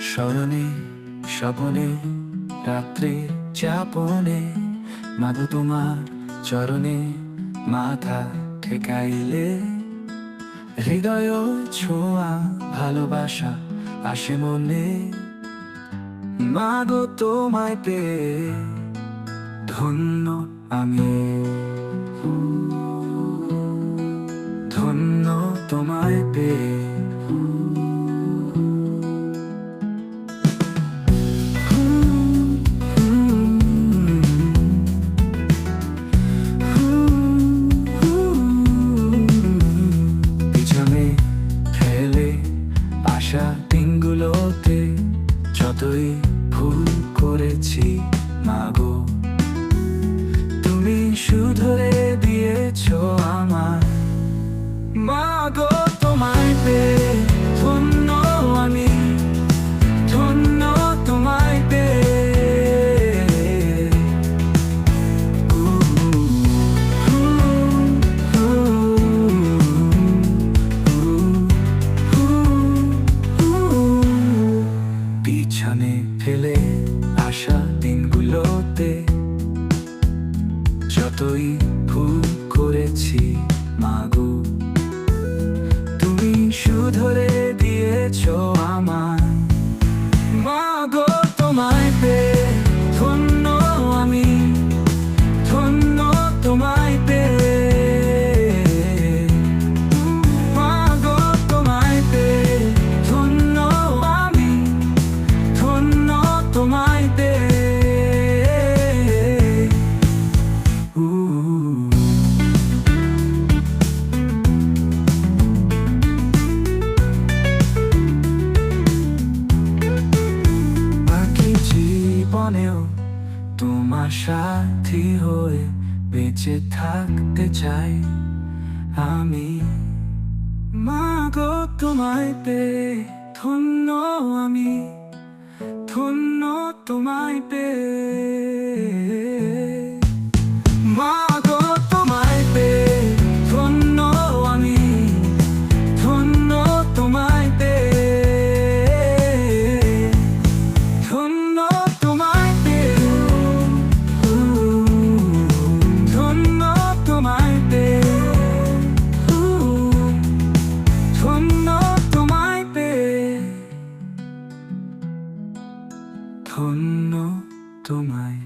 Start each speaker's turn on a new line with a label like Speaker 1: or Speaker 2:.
Speaker 1: স্মরণে, স্বপনে, রাত্রে চাপনে, মাধু তোমার চরণে মাথা ঠেকাইলে, হৃদয় ছোঁয়া ভালোবাসা আসে মনে। মাগো তোমায় পেয়ে ধন্য আমি। আসা দিনগুলোতে যতই ভুল করেছি মাগো। তুমি শুধরে দিয়েছ আমার যতই ভুল করেছি মাগো। তোমার সাথী হয়ে বেঁচে থাকতে চাই আমি। মা গো তোমায় পে ধন্য আমি, ধন্য তোমায় পেয়ে। ধন্য তোমায়।